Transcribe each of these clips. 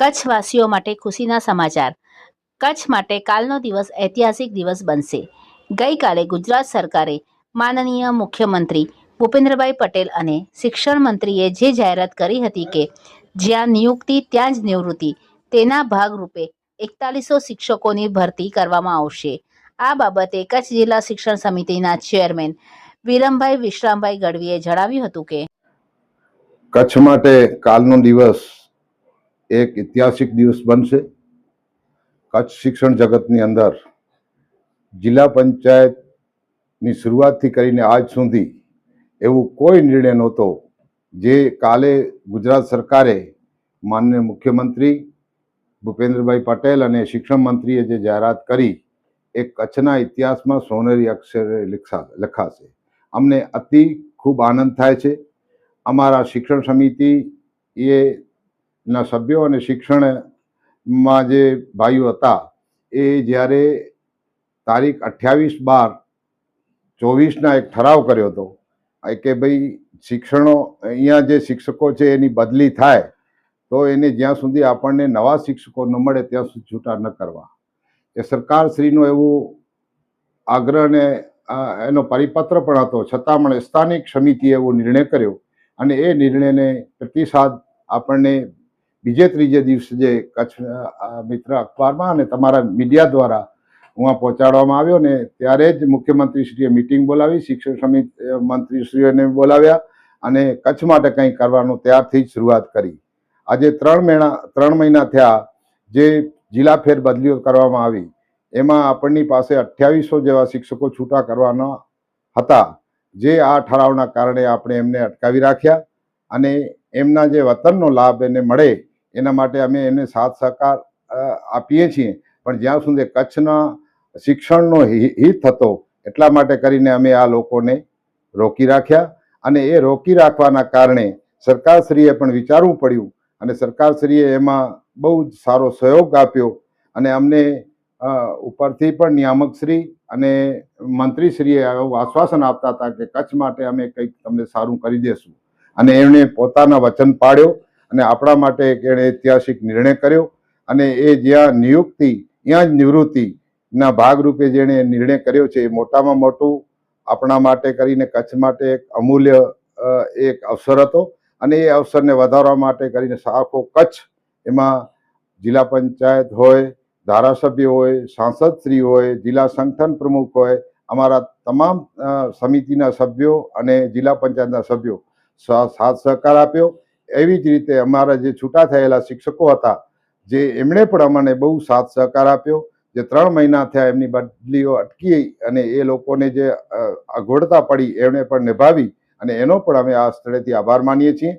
કચ્છવાસીઓ માટે ખુશીના સમાચાર. કચ્છ માટે કાલનો દિવસ ઐતિહાસિક દિવસ બનશે. ગઈકાલે ગુજરાત સરકારે માનનીય મુખ્યમંત્રી ભૂપેન્દ્રભાઈ પટેલ અને શિક્ષણ મંત્રીએ જે જાહેરાત કરી હતી કે જ્યાં નિયુક્તિ ત્યાં જ નિવૃત્તિ, તેના ભાગરૂપે એકતાલીસો શિક્ષકોની ભરતી કરવામાં આવશે. આ બાબતે કચ્છ જિલ્લા શિક્ષણ સમિતિના ચેરમેન વિરમભાઈ વિશ્રામભાઈ ગઢવીએ જણાવ્યું હતું કે કચ્છ માટે કાલનો દિવસ એક ઐતિહાસિક દિવસ બનશે. કચ્છ શિક્ષણ જગતની અંદર જિલ્લા પંચાયતની શરૂઆતથી કરીને આજ સુધી એવું કોઈ નિર્ણય નહોતો જે કાલે ગુજરાત સરકારે માનનીય મુખ્યમંત્રી ભૂપેન્દ્રભાઈ પટેલ અને શિક્ષણ મંત્રીએ જે જાહેરાત કરી એ કચ્છના ઇતિહાસમાં સોનેરી અક્ષરે લખા લખાશે. અમને અતિ ખૂબ આનંદ થાય છે. અમારા શિક્ષણ સમિતિ એ ના સભ્યો અને શિક્ષણમાં જે ભાઈઓ હતા, એ જ્યારે તારીખ અઠ્યાવીસ બાર ચોવીસના એક ઠરાવ કર્યો હતો કે ભાઈ શિક્ષણો, અહીંયા જે શિક્ષકો છે એની બદલી થાય, તો એને જ્યાં સુધી આપણને નવા શિક્ષકો ન મળે ત્યાં સુધી છૂટા ન કરવા. એ સરકારશ્રીનો એવું આગ્રહ ને એનો પરિપત્ર પણ હતો. છતાં પણ સ્થાનિક સમિતિએ એવો નિર્ણય કર્યો અને એ નિર્ણયને પ્રતિસાદ આપણને બીજે ત્રીજે દિવસે જે કચ્છ મિત્ર અખબારમાં અને તમારા મીડિયા દ્વારા હું પહોંચાડવામાં આવ્યો ને ત્યારે જ મુખ્યમંત્રીશ્રીએ મિટિંગ બોલાવી, શિક્ષણ સમિતિ મંત્રીશ્રીઓને બોલાવ્યા અને કચ્છ માટે કંઈ કરવાનું ત્યારથી જ શરૂઆત કરી. આજે ત્રણ મહિના ત્રણ મહિના થયા જે જિલ્લા ફેર બદલીઓ કરવામાં આવી. એમાં આપણની પાસે અઠ્યાવીસો જેવા શિક્ષકો છૂટા કરવાના હતા, જે આ ઠરાવના કારણે આપણે એમને અટકાવી રાખ્યા અને એમના જે વતનનો લાભ એને મળે એના માટે અમે એને સાથ સહકાર આપીએ છીએ. પણ જ્યાં સુધી કચ્છના શિક્ષણનો હિત થતો એટલા માટે કરીને અમે આ લોકોને રોકી રાખ્યા. અને એ રોકી રાખવાના કારણે સરકારશ્રીએ પણ વિચારવું પડ્યું અને સરકારશ્રીએ એમાં બહુ જ સારો સહયોગ આપ્યો. અને અમને ઉપરથી પણ નિયામકશ્રી અને મંત્રીશ્રીએ એવું આશ્વાસન આપતા હતા કે કચ્છ માટે અમે કંઈક તમને સારું કરી દેશું. અને એમણે પોતાના વચન પાડ્યો. અને આપણા માટે એક એણે ઐતિહાસિક નિર્ણય કર્યો અને એ જ્યાં નિયુક્તિ, ત્યાં જ નિવૃત્તિના ભાગરૂપે જેણે નિર્ણય કર્યો છે, એ મોટામાં મોટું આપણા માટે કરીને કચ્છ માટે એક અમૂલ્ય એક અવસર હતો અને એ અવસરને વધારવા માટે કરીને આખો કચ્છ એમાં જિલ્લા પંચાયત હોય, ધારાસભ્ય હોય, સાંસદશ્રી હોય, જિલ્લા સંગઠન પ્રમુખ હોય, અમારા તમામ સમિતિના સભ્યો અને જિલ્લા પંચાયતના સભ્યો સાથ સહકાર આપ્યો એવી જ રીતે અમારા જે છૂટા થયેલા શિક્ષકો હતા, જે એમણે પણ અમને બહુ સાથ સહકાર આપ્યો, જે ત્રણ મહિના થયા એમની બદલીઓ અટકી અને એ લોકોને જે અઘોડતા પડી એમણે પણ નિભાવી અને એનો પણ અમે આ સ્થળેથી આભાર માનીએ છીએ.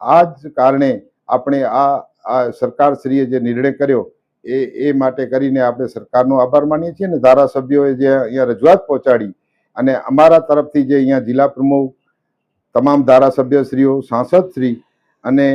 આ જ કારણે આપણે આ સરકારશ્રીએ જે નિર્ણય કર્યો, એ એ માટે કરીને આપણે સરકારનો આભાર માનીએ છીએ અને ધારાસભ્યોએ જે અહીંયા રજૂઆત પહોંચાડી અને અમારા તરફથી જે અહીંયા જિલ્લા પ્રમુખ, તમામ ધારાસભ્યશ્રીઓ, સાંસદશ્રી અને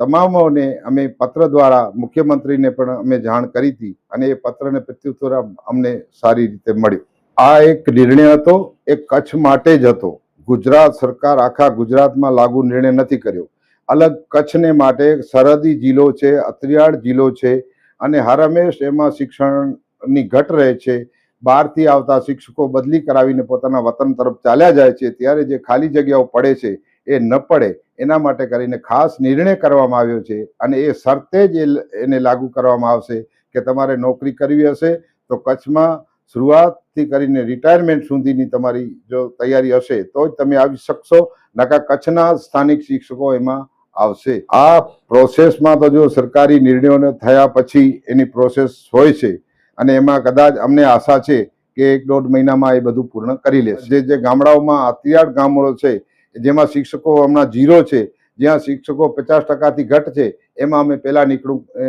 તમામોને અમે પત્ર દ્વારા મુખ્યમંત્રીને પણ અમે જાણ કરી હતી અને એ પત્રને પ્રત્યુત્તર અમને સારી રીતે મળ્યો. આ એક નિર્ણય હતો, એ કચ્છ માટે જ હતો. ગુજરાત સરકાર આખા ગુજરાતમાં લાગુ નિર્ણય નથી કર્યો. અલગ કચ્છને માટે સરહદી જિલ્લો છે, અત્રિયાળ જિલ્લો છે અને હરહંમેશ એમાં શિક્ષણની ઘટ રહે છે. બહારથી આવતા શિક્ષકો બદલી કરાવીને પોતાના વતન તરફ ચાલ્યા જાય છે. ત્યારે જે ખાલી જગ્યાઓ પડે છે એ ન પડે, એના માટે કરીને ખાસ નિર્ણય કરવામાં આવ્યો છે અને એ શરતે જ એને લાગુ કરવામાં આવશે કે તમારે નોકરી કરવી હશે, તો કચ્છમાં શરૂઆતથી કરીને રિટાયરમેન્ટ સુધીની તમારી જો તૈયારી હશે, તો જ તમે આવી શકશો, નકા કચ્છના સ્થાનિક શિક્ષકો એમાં આવશે. આ પ્રોસેસમાં તો જો સરકારી નિર્ણયોને થયા પછી એની પ્રોસેસ હોય છે, અને એમાં કદાચ અમને આશા છે કે એક દોઢ મહિનામાં એ બધું પૂર્ણ કરી લેશે. જે જે ગામડાઓમાં અત્યાર ગામડો છે જેમાં શિક્ષકો હમણાં ઝીરો છે, જ્યાં શિક્ષકો પચાસ ટકાથી ઘટ છે, એમાં અમે પહેલાં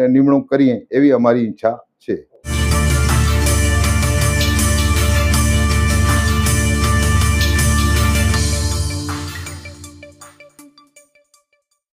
નિમણૂક કરીએ એવી અમારી ઈચ્છા છે.